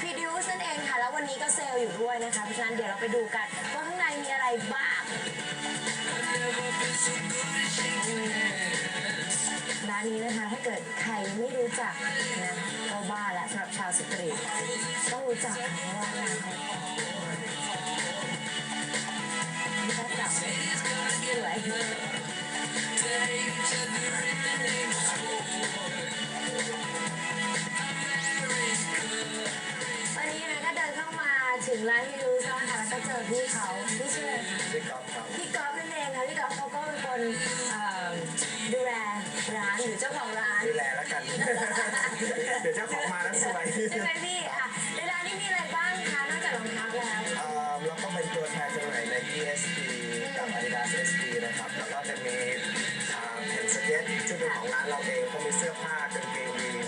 พีดิวส์นั่นเองค่ะ แล้ววันนี้ก็เซลล์อยู่ด้วยนะคะ เพราะฉะนั้นเดี๋ยวเราไปดูกัน ว่าข้างในมีอะไรบ้างร้านนี้นะคะ ถ้าเกิดใครไม่รู้จักนะก็บ้าละสำหรับชาวสตรีทต้องรู้จักค่ะเพราะว่างานสวย ถึงร้านพี่รู้ใช่ไหมคะแล้วก็เจอพี่เขาพี่ชื่ออะไรพี่ก๊อฟครับพี่ก๊อฟนั่นเองค่ะพี่ก๊อฟเขาก็เป็นคนเอ่อดูแลร้านหรือเจ้าของร้าน ดูแลแล้วกัน เดี๋ยวเจ้าของมาแล้วสวยใช่ไหมพี่อะในร้านนี้มีอะไรบ้างคะนอกจากรองเท้าแล้ว เอ่อแล้วก็เป็นตัวแทนจำหน่ายใน ESP กับ Adidas SP นะครับแล้วก็จะมีอ่าแผ่นสเก็ตซึ่งเป็นของร้านเราเองก็มีเสื้อผ้ากางเกงยีน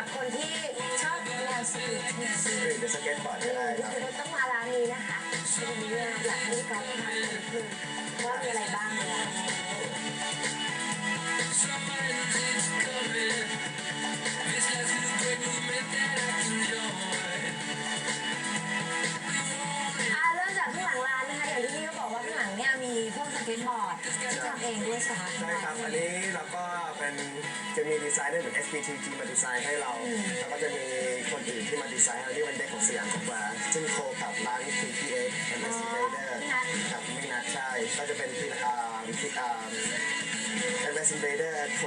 รับคนที่ชอบแนวสตรีทใช่ไหมหรือจะสเก็ตบอร์ดก็ได้ครับคือต้องมาร้านนี้นะคะวันนี้เนี่ยอยากให้พี่ก๊อฟพาไปดูว่ามีอะไรบ้างเนี่ยอ่าเริ่มจากข้างหลังร้านนะคะอย่างที่พี่ก็บอกว่าข้างหลังเนี่ยมีพวกสเก็ตบอร์ดที่ทำเองด้วยใช่ไหมใช่ครับอันนี้เราก็เป็น จะมีดีไซเนอร์เหมือน SPTG มาดีไซน์ให้เรา แล้วก็จะมีคนอื่นที่มาดีไซน์ให้เราที่เป็นเด็กของสยามสแควร์ซึ่งโคกับร้าน TPA m s Invader กับมินัทใช่ก็จะเป็นพี่อ่าที่อ่า m s Invader โค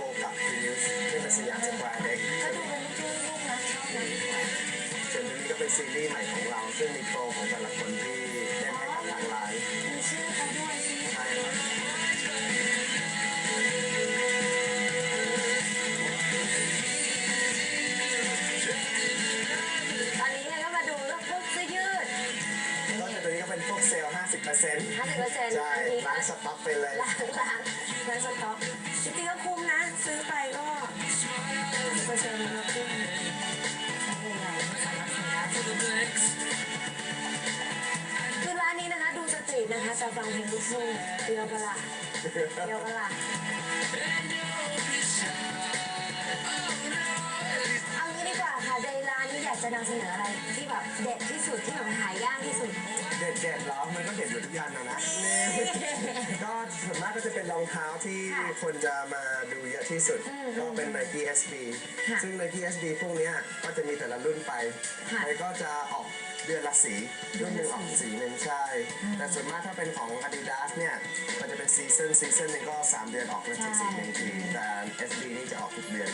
เป็นพวกเซลล์50% 50%เปอร์เซ็นต์ใช่ร้านสต็อกไปเลยล้างล้างล้างสต็อกจริงๆก็คุ้มนะ ซื้อไปก็เปอร์เซ็นต์มันก็คุ้มใช้ยังไงไม่สามารถซื้อได้คือร้านนี้นะคะดูสตรีทนะคะแต่ฟังเพลงลูกทุ่งเดียวกันละเดียวกันละเอางี้ดีกว่าค่ะในร้านนี้อยากจะนำเสนออะไรที่แบบเด็ดที่สุดที่แบบหายากที่สุดเด็ดเด็ดๆเหรอมันก็เด็ดอยู่ทุกอย่างนะนะนี่ก็ส่วนมากก็จะเป็นรองเท้าที่ค่ะคนจะมาดูเยอะที่สุดอืมก็เป็น Nike SB ค่ะซึ่ง Nike SB พวกเนี้ยก็จะมีแต่ละรุ่นไปค่ะแล้วก็จะออกเดือนละสีรุ่นหนึ่งออกสีหนึ่งใช่ แต่ส่วนมากถ้าเป็นของ Adidas เนี่ยมันจะเป็นซีซันซีซันหนึ่งก็สามเดือนออกเป็นสีสีหนึ่งทีแต่ SB นี่จะออกทุกเดือน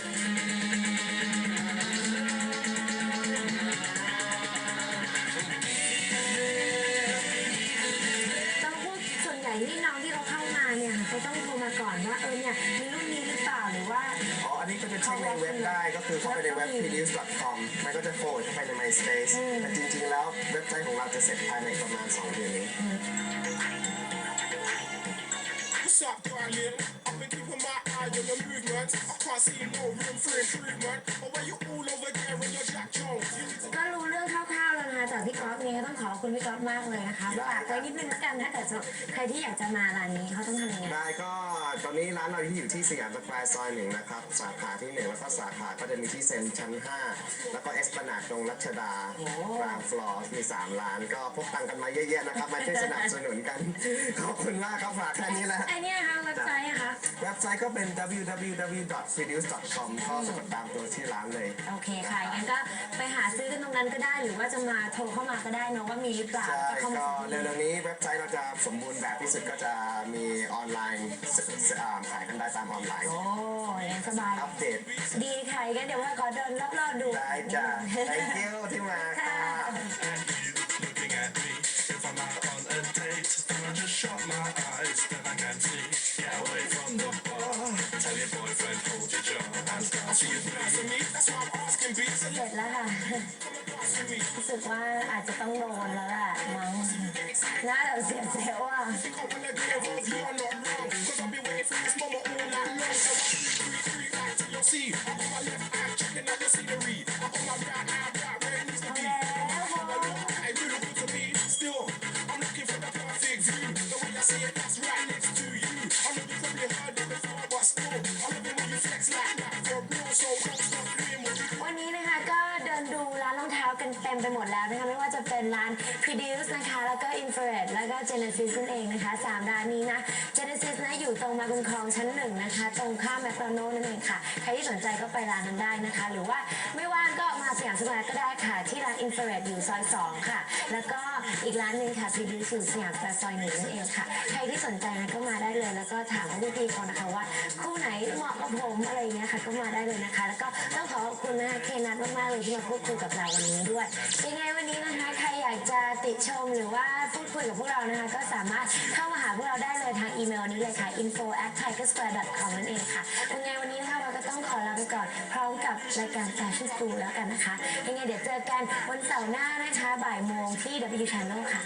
ไปในเว็บ pdus.com มันก็จะโฟลเข้าไปใน MySpace แต่จริงๆ แล้วเว็บไซต์ของเราจะเสร็จภายในประมาณ 2 เดือนนี้ What's up, darling? I've been keeping my eye on the movement. I can't see no room for improvement. But when you're all over there in your Jack Jones, you need to ก็รู้เรื่องคร่าวๆแล้วนะคะจากพี่ก๊อฟเนี่ยก็ต้องขอบคุณพี่ก๊อฟมากเลยนะคะได้ฝากไว้นิดนึงแล้วกันถ้าเกิดสำหรับใครที่อยากจะมาร้านนี้เขาต้องทำยังไงได้ก็ตอนนี้ร้านเราที่อยู่ที่สยามสแควร์ซอยหนึ่งนะครับ สาขาที่หนึ่งแล้วก็สาขาก็จะมีที่เซ็นชั้น 5 แล้วก็เอสปนาดตรงรัชดากลางฟลอร์มี 3 ร้าน ก็พกตังค์กันมาเยอะๆนะครับ มาช่วยสนับสนุนกัน ขอบคุณมากครับฝากแค่นี้แหละไอเนี่ยค่ะเว็บไซต์อะคะเว็บไซต์ก็เป็น www.pdus.com ก็สะกดตามตัวที่ร้านเลย โอเคค่ะงั้นก็ไปหาซื้อกันตรงนั้นก็ได้หรือว่าจะมาโทรเข้ามาก็ได้เนอะว่ามีหรือเปล่าใช่ก็เข้ามาก็ซื้อเร็วๆนี้เว็บไซต์เราจะสมบูรณ์แบบที่สุดก็จะมีออนไลน์สสอ่าขายกันได้ตามออนไลน์ โอ้ยังสบาย อัปเดต ดีค่ะงั้นเดี๋ยวว่าขอเดินรอบๆดู ได้จ้ะ thank you ที่มา เสร็จแล้วค่ะ รู้สึกว่าอาจจะต้องโดนแล้วแหละมั้งน่าจะเสียเซลลอะ When I get involved, you are not wrong. Cause I've been เท้ากันเต็มไปหมดแล้วนะคะไม่ว่าจะเป็นร้าน Produce นะคะ แล้วก็ Infrared แล้วก็ Genesis นั่นเองนะคะสามร้านนี้นะ Genesis นะอยู่ตรงมาบุญคลองชั้นหนึ่งนะคะ ตรงข้ามแมคโดนัลด์นั่นเองค่ะ ใครที่สนใจก็ไปร้านนั้นได้นะคะ หรือว่าไม่ว่างก็มาสยามสแควร์ก็ได้ค่ะ ที่ร้าน Infrared อยู่ซอยสองค่ะ แล้วก็อีกร้านหนึ่งค่ะ Produce อยู่สยามสแควร์ซอยหนึ่งนั่นเองค่ะใคร ที่สนใจนะก็มาได้เลย แล้วก็ถามพี่พี่ๆเขานะคะว่าคู่ไหนเหมาะกับผมอะไรอย่างเงี้ยค่ะ ก็มาได้เลยนะคะ แล้วก็ต้องขอขอบคุณนะคะเคนัทมากๆเลยที่มาพูดคุยกับเราวันนี้ด้วยยังไงวันนี้นะคะใครอยากจะติชมหรือว่าพูดคุยกับพวกเรานะคะ ก็สามารถเข้ามาหาพวกเราได้เลยทางอีเมลนี้เลยค่ะ info at tigersquare com นั่นเองค่ะยังไงวันนี้นะคะเราก็ต้องขอลาไปก่อนพร้อมกับรายการ Fashion School แล้วกันนะคะยังไงเดี๋ยวเจอกันวันเสาร์หน้านะคะบ่ายโมงที่ W Channel ค่ะ